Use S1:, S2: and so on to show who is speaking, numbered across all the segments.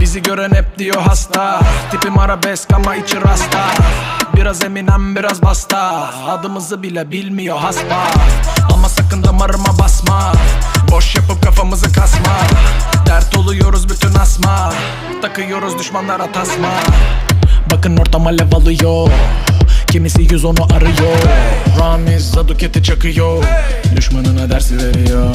S1: Bizi gören hep diyor hasta. Tipim arabesk ama içi rasta. Biraz eminem biraz basta. Adımızı bile bilmiyor hasba Ama sakın damarıma basma. Boş yapıp kafamızı kasma. Dert oluyoruz bütün asma. Takıyoruz düşmanlara tasma. Bakın ortam alev alıyor. Kimisi yüz onu arıyor. Ramiz Zaduket'i çakıyor. Düşmanına dersi veriyor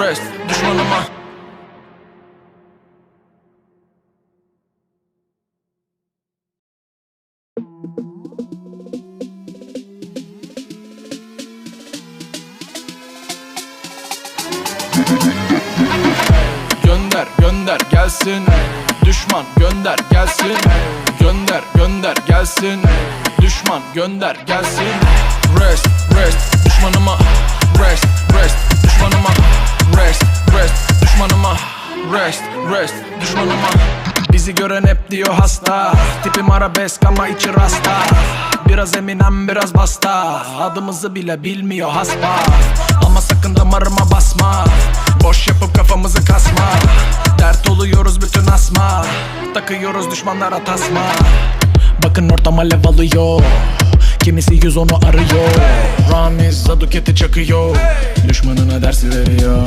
S1: Rest. Düşmanıma Gönder gönder gelsin. Düşman gönder gelsin. Gönder gönder gelsin. Düşman gönder gelsin. Rest rest Bizi gören hep diyor hasta. Tipim arabesk ama içi rasta. Biraz eminem biraz basta. Adımızı bile bilmiyor hasba Ama sakın damarıma basma. Boş yapıp kafamızı kasma. Dert oluyoruz bütün asma. Takıyoruz düşmanlara tasma. Bakın ortam alev alıyor. Kimisi yüz onu arıyor. Ramiz Zaduket'i çakıyor. Düşmanına dersi veriyor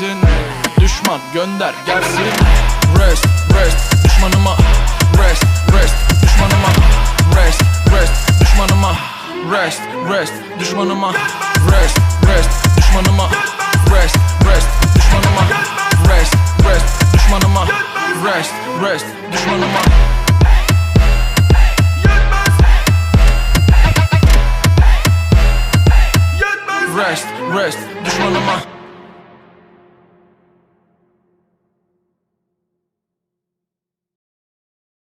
S1: gelsin. Düşman gönder gelsin. Rest rest düşmanıma. Rest rest düşmanıma. Rest rest düşmanıma. Rest rest düşmanıma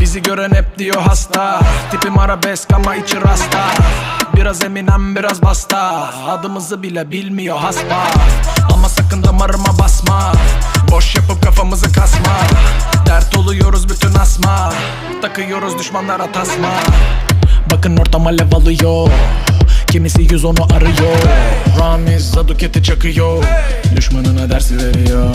S1: Bizi gören hep diyor hasta. Tipim arabesk ama içi rasta. Biraz eminem biraz basta. Adımızı bile bilmiyor hasba Ama sakın damarıma basma. Boş yapıp kafamızı kasma. Dert oluyoruz bütün asma. Takıyoruz düşmanlara tasma. Bakın ortam alev alıyor. Kimisi 110'u arıyor. Ramiz Zaduket'i çakıyor. Düşmanına dersi veriyor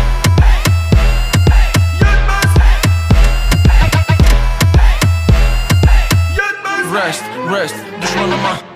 S1: rest, rest Düşmanıma.